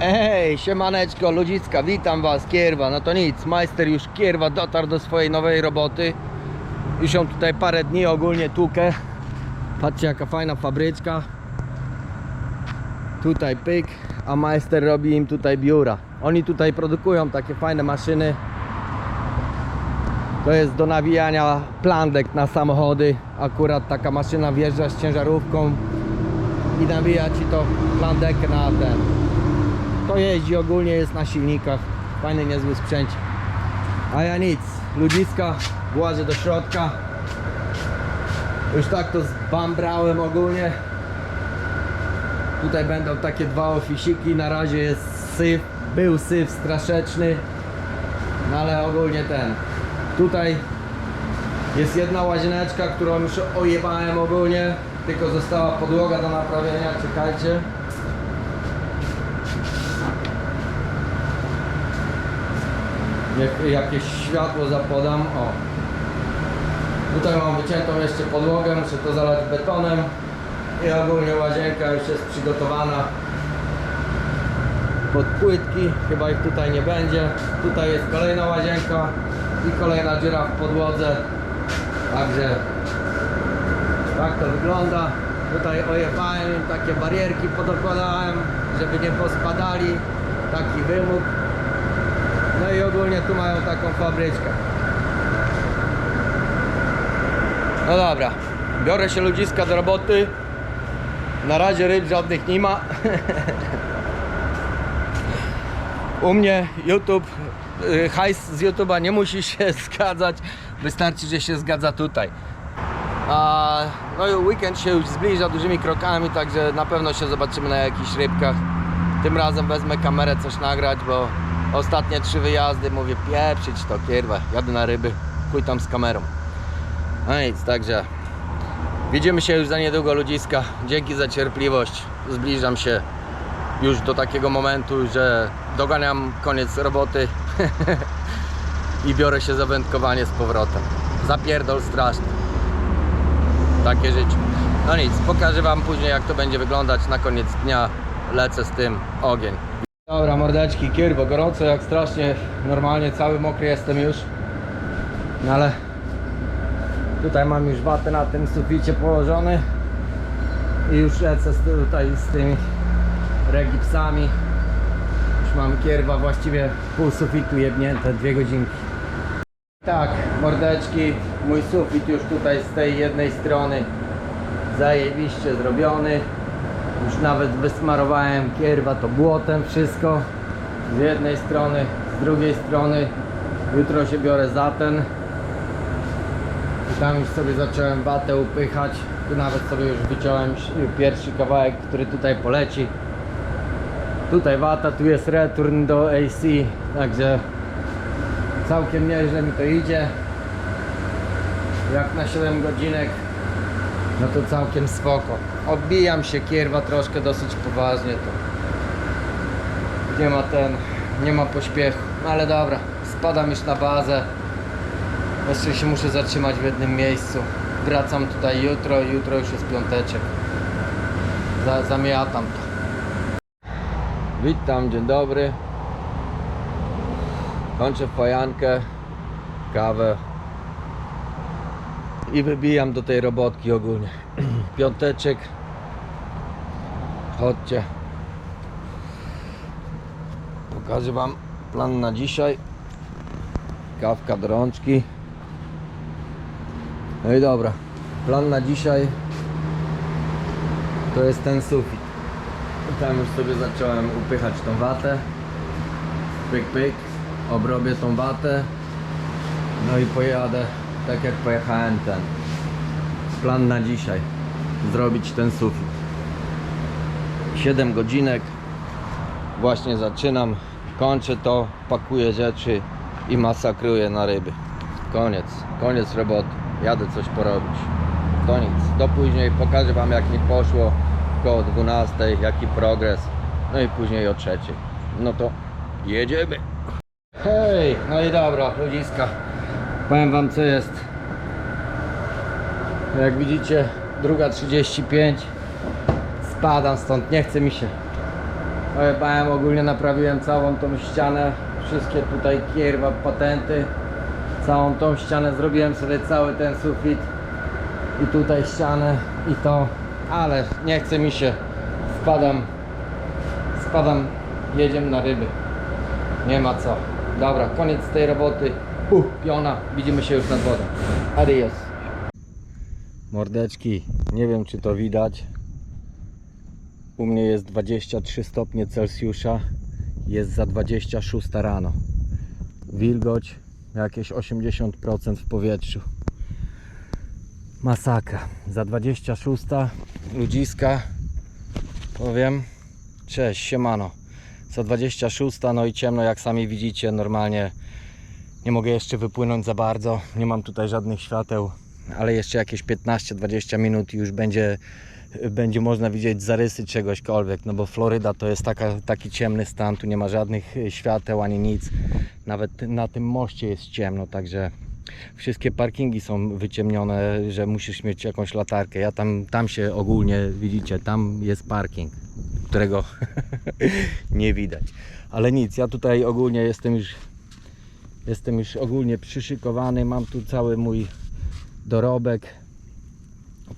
Ej, siemaneczko, ludziska, witam was, Kierwa. No to nic, majster już Kierwa dotarł do swojej nowej roboty. Już ją tutaj parę dni ogólnie tukę. Patrzcie jaka fajna fabryczka. Tutaj pyk, a majster robi im tutaj biura. Oni tutaj produkują takie fajne maszyny. To jest do nawijania plandek na samochody. Akurat taka maszyna wjeżdża z ciężarówką i nawija ci to plandekę na ten. To jeździ ogólnie, jest na silnikach. Fajny, niezły sprzęt. A ja nic, ludziska, włażę do środka. Już tak to zbambrałem ogólnie. Tutaj będą takie dwa ofisiki. Na razie jest syf, był syf straszeczny. No ale ogólnie ten. Tutaj jest jedna łazieneczka, którą już ojebałem ogólnie. Tylko została podłoga do naprawienia, czekajcie. Niech jakieś światło zapodam. O. Tutaj mam wyciętą jeszcze podłogę, muszę to zalać betonem. I ogólnie łazienka już jest przygotowana pod płytki, chyba ich tutaj nie będzie. Tutaj jest kolejna łazienka i kolejna dziura w podłodze. Także tak to wygląda. Tutaj ojechałem takie barierki podokładałem, żeby nie pospadali. Taki wymóg. No i ogólnie tu mają taką fabryczkę. No dobra, biorę się ludziska do roboty. Na razie ryb żadnych nie ma. U mnie YouTube, y, hajs z YouTube'a nie musi się zgadzać, wystarczy, że się zgadza tutaj. A, no i weekend się już zbliża dużymi krokami, także na pewno się zobaczymy na jakichś rybkach. Tym razem wezmę kamerę coś nagrać, bo ostatnie trzy wyjazdy mówię pieprzyć to kierwa, jadę na ryby, chuj tam z kamerą. No nic, także widzimy się już za niedługo ludziska. Dzięki za cierpliwość. Zbliżam się już do takiego momentu, że doganiam koniec roboty i biorę się za wędkowanie z powrotem. Zapierdol straszny. Takie życie. No nic, pokażę wam później jak to będzie wyglądać na koniec dnia. Lecę z tym ogień. Dobra mordeczki, kier, bo gorąco jak strasznie. Normalnie cały mokry jestem już. No ale tutaj mam już watę na tym suficie położony. I już lecę z, tutaj z tymi regipsami. Już mam kierwa właściwie pół sufitu jebnięte, dwie godzinki. Tak, mordeczki, mój sufit już tutaj z tej jednej strony zajebiście zrobiony. Już nawet wysmarowałem kierwa to błotem wszystko. Z jednej strony, z drugiej strony. Jutro się biorę za ten. I tam już sobie zacząłem watę upychać. Tu nawet sobie już wyciąłem pierwszy kawałek, który tutaj poleci. Tutaj wata, tu jest return do AC, także całkiem nieźle mi to idzie. Jak na 7 godzinek, no to całkiem spoko. Odbijam się kierwa troszkę dosyć poważnie to. Nie ma ten, nie ma pośpiechu, no ale dobra, spadam już na bazę. Jeszcze się muszę zatrzymać w jednym miejscu. Wracam tutaj jutro, jutro już jest piąteczek. Za, zamiatam to. Witam, dzień dobry. Kończę fajankę, kawę i wybijam do tej robotki ogólnie. Piąteczek. Chodźcie. Pokażę Wam plan na dzisiaj. Kawka do rączki. No i dobra. Plan na dzisiaj to jest ten sufit. Tam już sobie zacząłem upychać tą watę. Pyk, pyk. Obrobię tą watę. No i pojadę tak jak pojechałem ten. Plan na dzisiaj. Zrobić ten sufit. 7 godzinek. Właśnie zaczynam. Kończę to, pakuję rzeczy i masakruję na ryby. Koniec. Koniec roboty. Jadę coś porobić. To nic. Do później pokażę Wam jak mi poszło koło 12, jaki progres. No i później o trzeciej. No to jedziemy. Hej, no i dobra, ludziska. Powiem Wam co jest. Jak widzicie, druga 35. Spadam stąd, nie chce mi się. Ojebałem, ogólnie naprawiłem całą tą ścianę, wszystkie tutaj kierwa, patenty. Całą tą ścianę zrobiłem sobie cały ten sufit i tutaj ścianę i to, ale nie chce mi się. Spadam, spadam, jedziemy na ryby. Nie ma co. Dobra, koniec tej roboty. Uh, piona, widzimy się już nad wodą. Adios. Mordeczki, nie wiem czy to widać. U mnie jest 23 stopnie Celsjusza. Jest za 26 rano. Wilgoć jakieś 80% w powietrzu. Masakra. Za 26 ludziska powiem cześć, siemano. Za 26 no i ciemno jak sami widzicie normalnie nie mogę jeszcze wypłynąć za bardzo. Nie mam tutaj żadnych świateł, ale jeszcze jakieś 15-20 minut i już będzie będzie można widzieć zarysy czegośkolwiek, no bo Floryda to jest taka, taki ciemny stan, tu nie ma żadnych y, świateł ani nic. Nawet na tym moście jest ciemno, także wszystkie parkingi są wyciemnione, że musisz mieć jakąś latarkę. Ja tam, tam się ogólnie widzicie, tam jest parking, którego nie widać. Ale nic, ja tutaj ogólnie jestem już jestem już ogólnie przyszykowany, mam tu cały mój dorobek.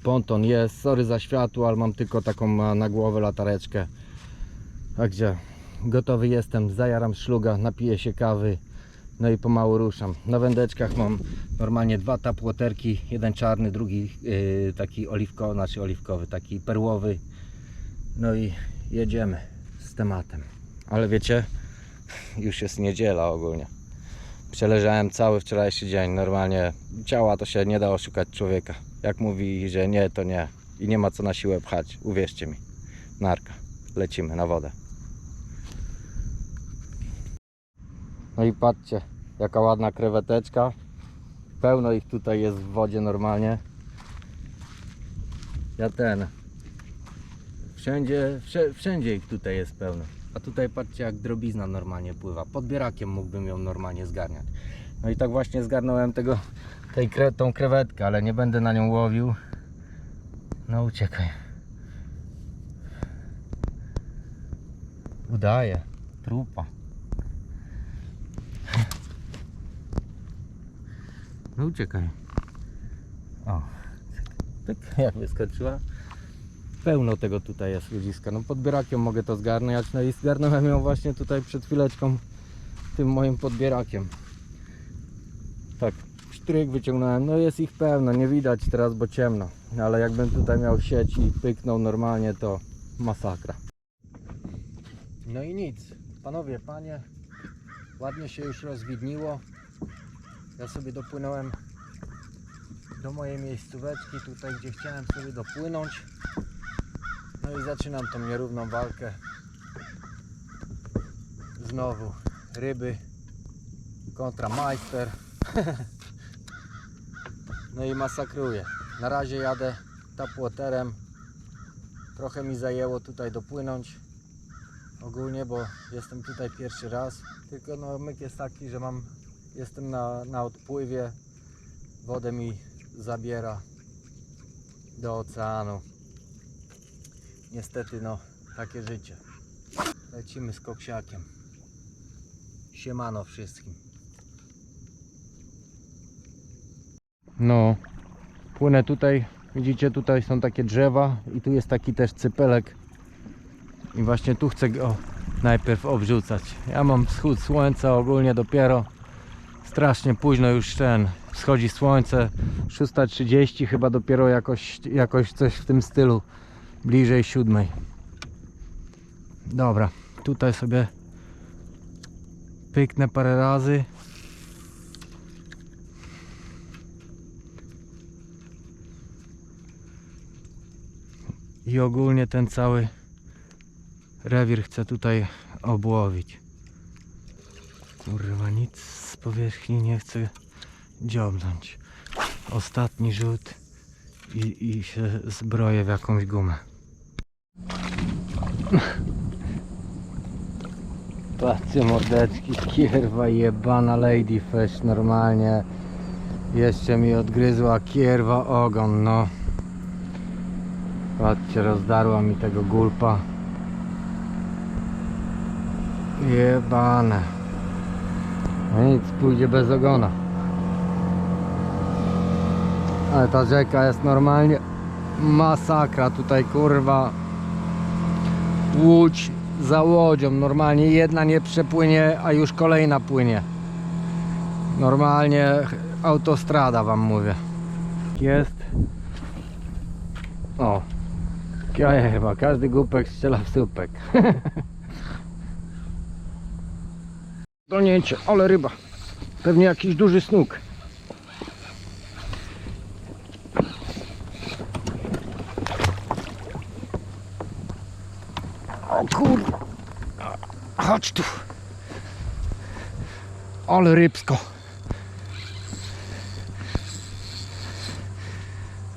Ponton jest, sorry za światło, ale mam tylko taką na- na głowę latareczkę. Także gotowy jestem, zajaram szluga, napiję się kawy, no i pomału ruszam. Na wędeczkach mam normalnie dwa tapłoterki, jeden czarny, drugi yy, taki oliwkowy, znaczy oliwkowy, taki perłowy. No i jedziemy z tematem. Ale wiecie, już jest niedziela ogólnie. Przeleżałem cały wczorajszy dzień, normalnie ciała to się nie da oszukać człowieka. Jak mówi, że nie, to nie. I nie ma co na siłę pchać, uwierzcie mi. Narka, lecimy na wodę. No i patrzcie, jaka ładna kreweteczka. Pełno ich tutaj jest w wodzie normalnie. Ja ten. Wszędzie, wszędzie ich tutaj jest pełno. A tutaj patrzcie jak drobizna normalnie pływa. Podbierakiem mógłbym ją normalnie zgarniać. No i tak właśnie zgarnąłem tego, tej tą krewetkę, ale nie będę na nią łowił. No uciekaj. Udaje. Trupa. No uciekaj. O. Tak jak wyskoczyła. Pełno tego tutaj jest ludziska. No podbierakiem mogę to zgarnąć. No i zgarnąłem ją właśnie tutaj przed chwileczką tym moim podbierakiem. Tak, sztryk wyciągnąłem. No jest ich pełno, nie widać teraz, bo ciemno. Ale jakbym tutaj miał sieć i pyknął normalnie, to masakra. No i nic. Panowie, panie, ładnie się już rozwidniło. Ja sobie dopłynąłem do mojej miejscóweczki, tutaj gdzie chciałem sobie dopłynąć. No i zaczynam tą nierówną walkę. Znowu ryby kontra majster. no i masakruję. Na razie jadę tapwaterem. Trochę mi zajęło tutaj dopłynąć. Ogólnie, bo jestem tutaj pierwszy raz. Tylko no myk jest taki, że mam jestem na, na odpływie. Wodę mi zabiera do oceanu. Niestety no takie życie. Lecimy z koksiakiem. Siemano wszystkim. No, płynę tutaj. Widzicie, tutaj są takie drzewa i tu jest taki też cypelek. I właśnie tu chcę go najpierw obrzucać. Ja mam wschód słońca ogólnie dopiero. Strasznie późno już ten wschodzi słońce. 6.30 chyba dopiero jakoś, jakoś coś w tym stylu. Bliżej siódmej. Dobra, tutaj sobie pyknę parę razy. I ogólnie ten cały rewir chcę tutaj obłowić. Kurwa, nic z powierzchni nie chcę dziobnąć. Ostatni rzut i, i się zbroję w jakąś gumę. Patrzcie mordeczki, kierwa jebana ladyfish normalnie. Jeszcze mi odgryzła kierwa ogon, no. Patrzcie, rozdarła mi tego gulpa. Jebane. No nic, pójdzie bez ogona. Ale ta rzeka jest normalnie masakra. Tutaj kurwa łódź za łodzią. Normalnie jedna nie przepłynie, a już kolejna płynie. Normalnie autostrada wam mówię. Jest. O. Chyba każdy głupek strzela w słupek. Dolnięcie, ale ryba. Pewnie jakiś duży snuk. O kurwa. Chodź tu. Ale rybsko.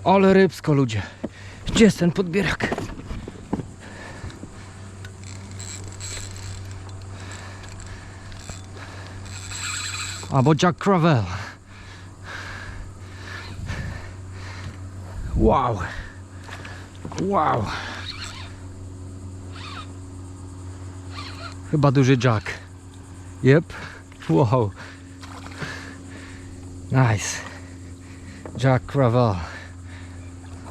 Ale rybsko ludzie. Gdzie jest ten podbierak? Albo Jack Cravel. Wow. Wow. Chyba duży Jack. Yep. Wow. Nice. Jack Cravel.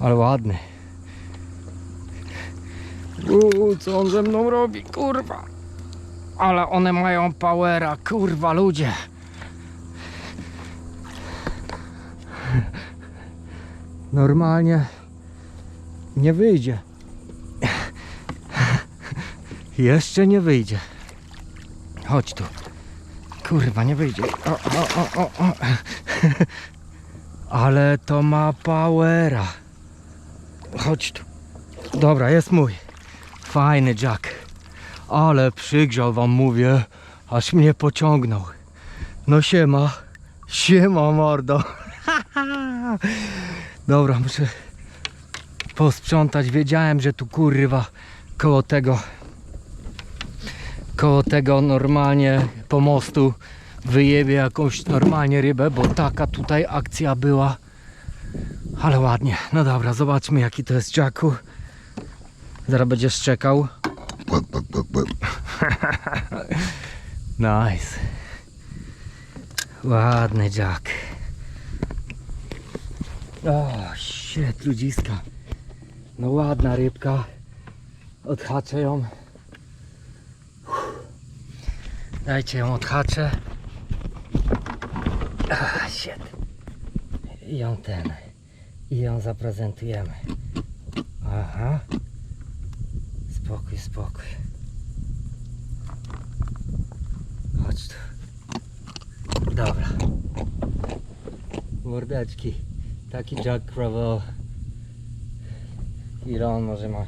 Ale ładny. Uuu, co on ze mną robi, kurwa. Ale one mają powera, kurwa, ludzie. Normalnie nie wyjdzie. Jeszcze nie wyjdzie. Chodź tu. Kurwa, nie wyjdzie. O, o, o, o. Ale to ma powera. Chodź tu. Dobra, jest mój. Fajny Jack. Ale przygrzał wam mówię. Aż mnie pociągnął. No siema. Siema mordo. Dobra, muszę posprzątać. Wiedziałem, że tu kurwa koło tego koło tego normalnie pomostu wyjebie jakąś normalnie rybę, bo taka tutaj akcja była. Ale ładnie. No dobra, zobaczmy jaki to jest Jacku. Zaraz będziesz czekał. nice. Ładny Jack. O, shit, ludziska. No ładna rybka. Odhaczę ją. Dajcie ją odhaczę. Ah. I ją ten. I ją zaprezentujemy. Aha. Spokój, spokój. Chodź tu. Dobra. Mordeczki. Taki Jack Cravel. Ile on może ma?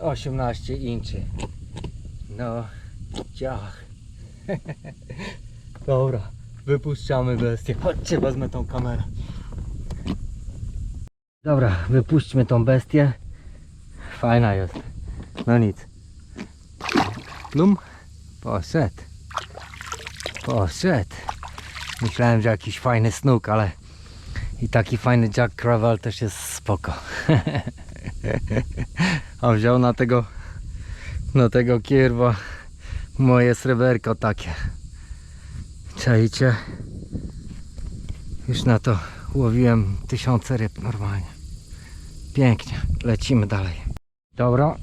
18 inczy. No, ciach. Dobra, wypuszczamy bestię. Chodźcie, wezmę tą kamerę. Dobra, wypuśćmy tą bestię. Fajna jest. No nic. Plum? Poszedł. Poszedł. Myślałem, że jakiś fajny snuk, ale i taki fajny Jack Cravel też jest spoko. A wziął na tego na tego kierwa moje sreberko takie. Czajcie? Już na to łowiłem tysiące ryb normalnie. Pięknie. Lecimy dalej. Dobra.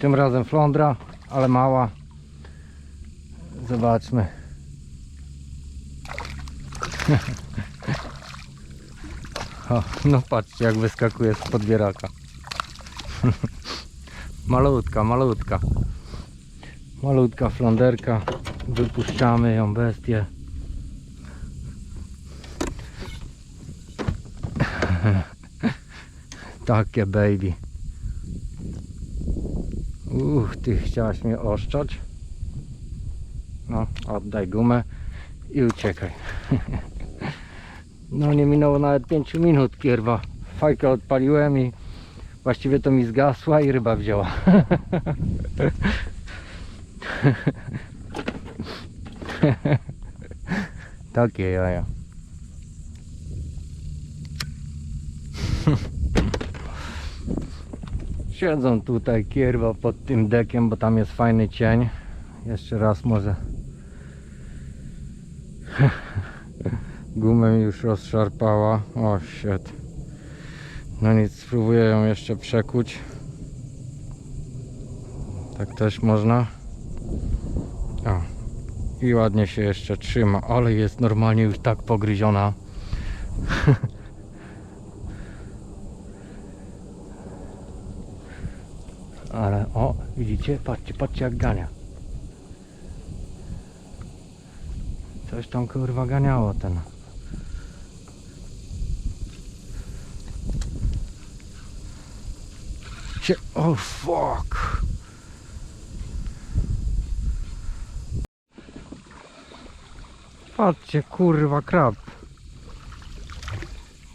Tym razem flądra, ale mała. Zobaczmy. O, no patrzcie jak wyskakuje z podbieraka. malutka, malutka. Malutka flonderka. Wypuszczamy ją bestię. Takie baby. Uch, ty chciałaś mnie oszczać? No, oddaj gumę i uciekaj. No nie minęło nawet 5 minut, kierwa. Fajkę odpaliłem i właściwie to mi zgasła i ryba wzięła. Takie jaja. Siedzą tutaj kierwa pod tym dekiem, bo tam jest fajny cień. jeszcze raz może. Gumę już rozszarpała. O shit. No nic, spróbuję ją jeszcze przekuć. Tak też można. I ładnie się jeszcze trzyma, ale jest normalnie już tak pogryziona. Ale o, widzicie? Patrzcie, patrzcie jak gania. Coś tam kurwa ganiało ten. Się, oh fuck. Patrzcie, kurwa, krab.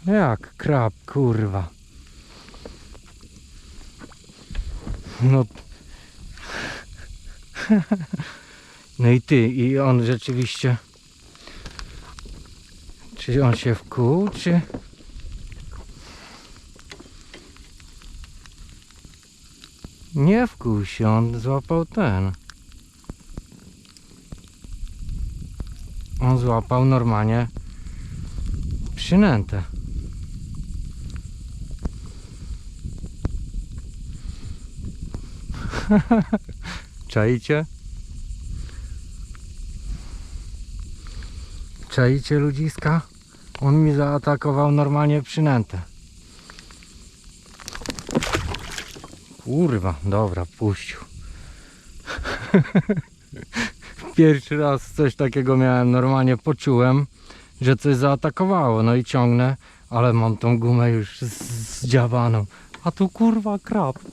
Jak krab, kurwa. No. No i ty, i on rzeczywiście. Czy on się wkuł, czy. Nie wkuł się, on złapał ten. On złapał normalnie przynętę. Czajcie? Czajcie ludziska? On mi zaatakował normalnie przynętę. Kurwa, dobra, puścił. Pierwszy raz coś takiego miałem, normalnie poczułem, że coś zaatakowało, no i ciągnę, ale mam tą gumę już z- zdziawaną. A tu kurwa krab.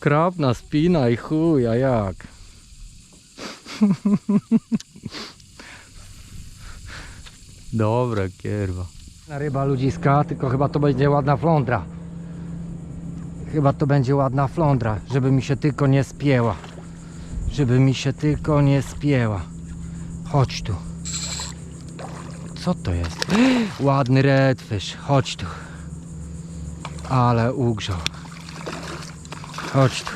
Krab na spina i chuj, a jak? Dobre, kierwa. Ryba ludziska, tylko chyba to będzie ładna flądra. Chyba to będzie ładna flądra, żeby mi się tylko nie spięła. Żeby mi się tylko nie spięła. Chodź tu. Co to jest? Ładny redfish, chodź tu. Ale ugrzał. Chodź tu.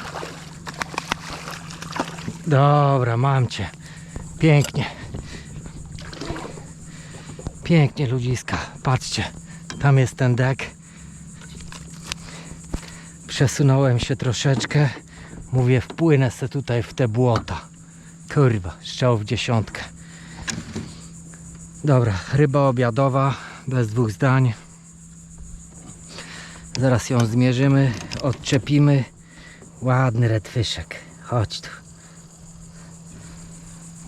Dobra, mam cię. Pięknie. Pięknie ludziska. Patrzcie, tam jest ten dek. Przesunąłem się troszeczkę. Mówię, wpłynę se tutaj w te błota. Kurwa, strzał w dziesiątkę. Dobra, ryba obiadowa, bez dwóch zdań. Zaraz ją zmierzymy, odczepimy. Ładny redfiszek. Chodź tu.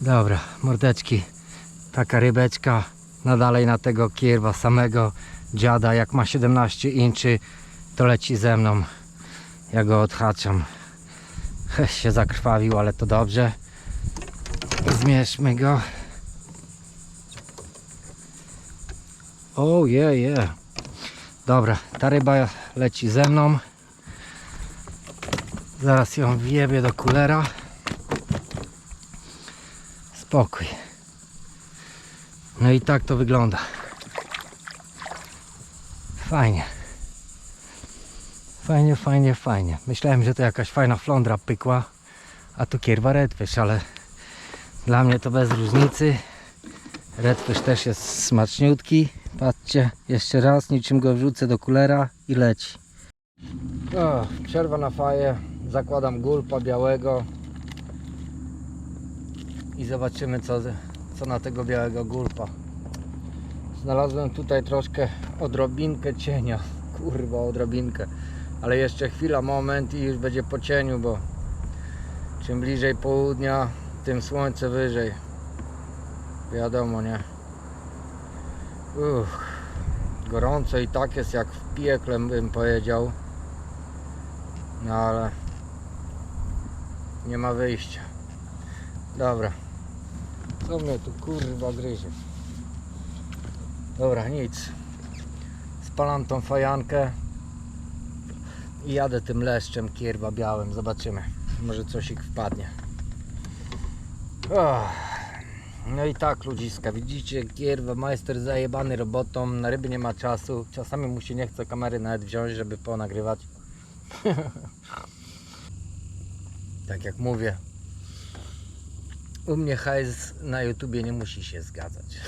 Dobra, mordeczki. Taka rybeczka. Nadalej na tego kierwa samego dziada. Jak ma 17 inczy, to leci ze mną. Ja go odhaczam. Się zakrwawił, ale to dobrze. Zmierzmy go. O, je, je. Dobra, ta ryba leci ze mną. Zaraz ją wjebię do kulera. Spokój. No i tak to wygląda. Fajnie. Fajnie, fajnie, fajnie. Myślałem, że to jakaś fajna flądra pykła, a to kierwa redfish, ale dla mnie to bez różnicy. Redfish też jest smaczniutki. Patrzcie, jeszcze raz, niczym go wrzucę do kulera i leci. O, przerwa na faję. Zakładam gulpa białego i zobaczymy co, co na tego białego gulpa. Znalazłem tutaj troszkę odrobinkę cienia. Kurwa, odrobinkę. Ale jeszcze chwila, moment i już będzie po cieniu, bo czym bliżej południa, tym słońce wyżej. Wiadomo, nie? Uff, gorąco i tak jest jak w piekle bym powiedział. No ale nie ma wyjścia. Dobra. Co mnie tu kurwa gryzie? Dobra, nic. Spalam tą fajankę i jadę tym leszczem kierwa białym. Zobaczymy. Może coś ich wpadnie. Ach. No i tak ludziska, widzicie, kierwa, majster zajebany robotą, na ryby nie ma czasu, czasami mu się nie chce kamery nawet wziąć, żeby ponagrywać. Tak jak mówię, u mnie hajs na YouTubie nie musi się zgadzać.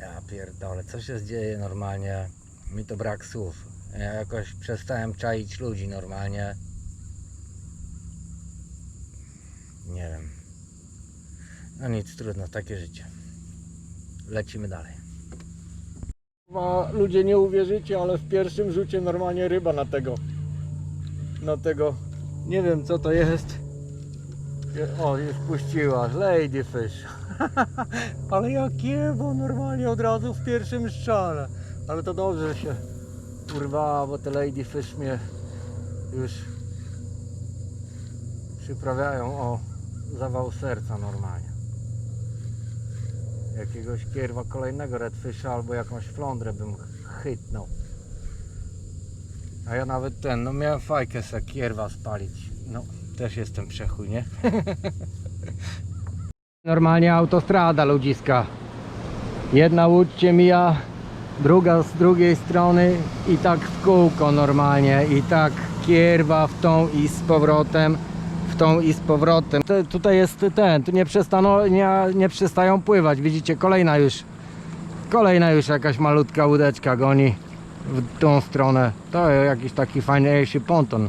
ja pierdolę, co się dzieje normalnie? Mi to brak słów. Ja jakoś przestałem czaić ludzi normalnie. Nie wiem. No nic, trudno, takie życie. Lecimy dalej. Kurwa, ludzie nie uwierzycie, ale w pierwszym rzucie normalnie ryba na tego. Na tego. Nie wiem co to jest. Je- O, już puściła. Ladyfish. ale jakie, bo normalnie od razu w pierwszym strzale. Ale to dobrze że się urwała, bo te ladyfish mnie już przyprawiają o zawał serca normalnie jakiegoś kierwa kolejnego redfisha albo jakąś flądrę bym chytnął. A ja nawet ten, no miałem fajkę se kierwa spalić. No, też jestem przechuj, nie? Normalnie autostrada ludziska. Jedna łódź cię mija, druga z drugiej strony i tak w kółko normalnie i tak kierwa w tą i z powrotem w tą i z powrotem. Te, tutaj jest ten, tu nie, przestaną, nie, nie przestają pływać, widzicie, kolejna już kolejna już jakaś malutka łódeczka goni w tą stronę. To jakiś taki fajniejszy ponton.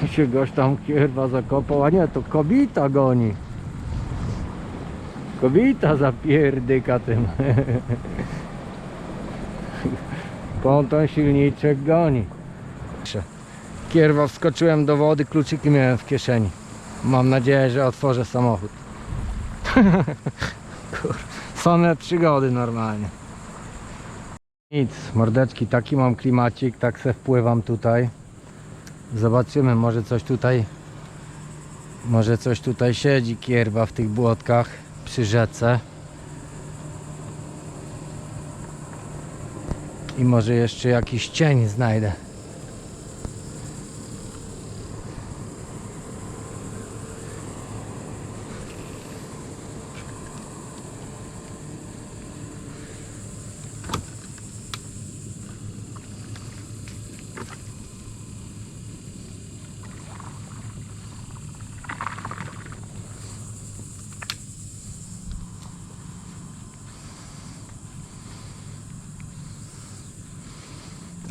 się goś tam kierwa zakopał, a nie, to kobita goni. Kobita zapierdyka tym. Ponton silniczek goni. Kierwa wskoczyłem do wody, kluczyki miałem w kieszeni. Mam nadzieję, że otworzę samochód. Kur... Same przygody normalnie. Nic, mordeczki, taki mam klimacik, tak se wpływam tutaj. Zobaczymy, może coś tutaj może coś tutaj siedzi kierwa w tych błotkach przy rzece. I może jeszcze jakiś cień znajdę.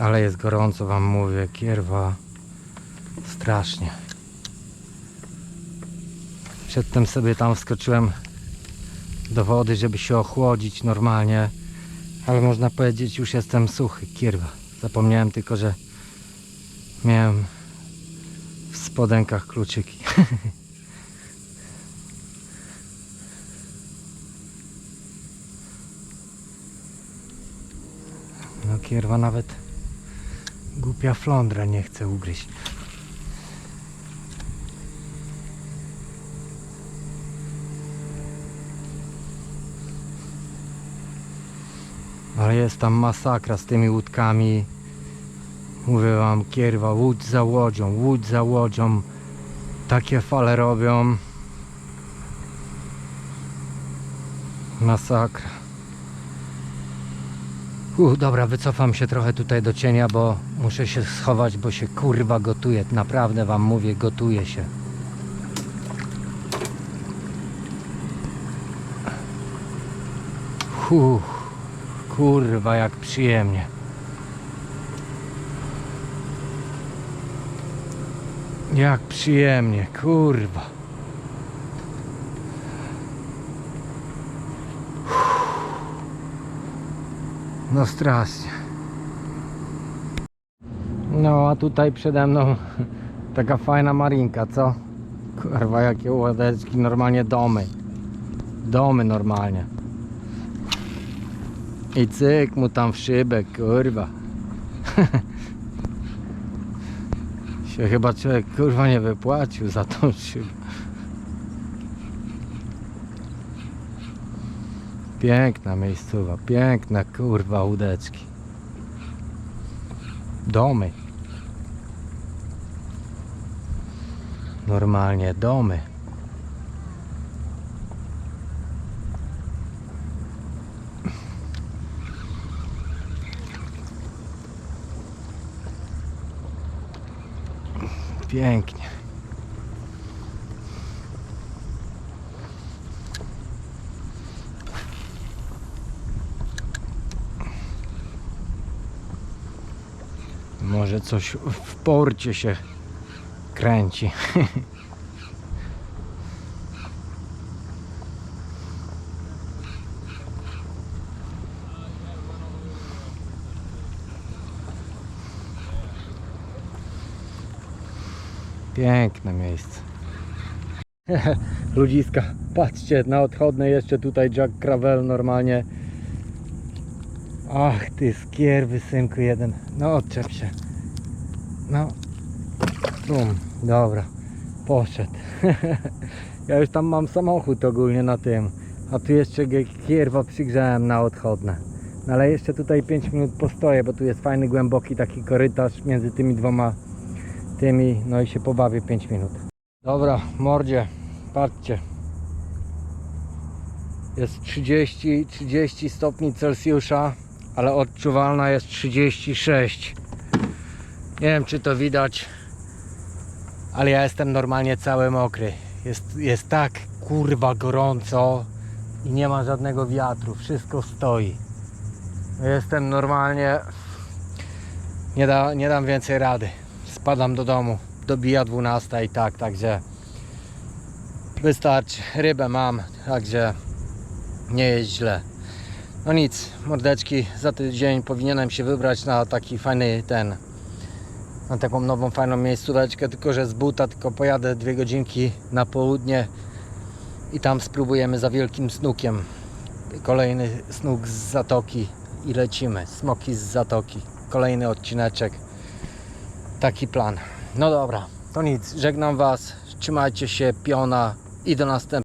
Ale jest gorąco, wam mówię, kierwa. Strasznie. Przedtem sobie tam wskoczyłem do wody, żeby się ochłodzić normalnie. Ale można powiedzieć, już jestem suchy, kierwa. Zapomniałem tylko, że miałem w spodenkach kluczyki. No kierwa nawet Głupia flądra nie chce ugryźć. Ale jest tam masakra z tymi łódkami. Mówię wam, kierwa, łódź za łodzią, łódź za łodzią. Takie fale robią. Masakra. Dobra, wycofam się trochę tutaj do cienia, bo muszę się schować, bo się kurwa gotuje. Naprawdę wam mówię, gotuje się. Kurwa, jak przyjemnie. Jak przyjemnie, kurwa. No strasznie. No a tutaj przede mną taka fajna marinka, co? Kurwa jakie łodeczki, normalnie domy. Domy normalnie. I cyk mu tam w szybę, kurwa. się chyba człowiek kurwa nie wypłacił za tą szybę. Piękna miejscowa, piękna kurwa łódeczki. Domy. Normalnie domy. Pięknie. Może coś w porcie się kręci. Piękne miejsce. Ludziska, patrzcie na odchodne jeszcze tutaj Jack Cravel normalnie. Ach ty skierwy synku jeden. No odczep się. No. Bum, dobra. Poszedł. ja już tam mam samochód ogólnie na tym. A tu jeszcze kierwa przygrzałem na odchodne. No ale jeszcze tutaj 5 minut postoję, bo tu jest fajny, głęboki taki korytarz między tymi dwoma tymi, no i się pobawię 5 minut. Dobra, mordzie, patrzcie. Jest 30, 30 stopni Celsjusza, ale odczuwalna jest 36. Nie wiem czy to widać, ale ja jestem normalnie cały mokry. Jest, jest tak kurwa gorąco i nie ma żadnego wiatru, wszystko stoi. Jestem normalnie, nie, da, nie dam więcej rady. Spadam do domu, dobija 12 i tak, także wystarczy. Rybę mam, także nie jest źle. No nic, mordeczki, za tydzień powinienem się wybrać na taki fajny ten, na taką nową fajną miejscóweczkę, tylko że z buta tylko pojadę dwie godzinki na południe i tam spróbujemy za wielkim snukiem. Kolejny snuk z zatoki i lecimy. Smoki z zatoki. Kolejny odcineczek. Taki plan. No dobra, to nic. Żegnam Was. Trzymajcie się, piona i do następnego.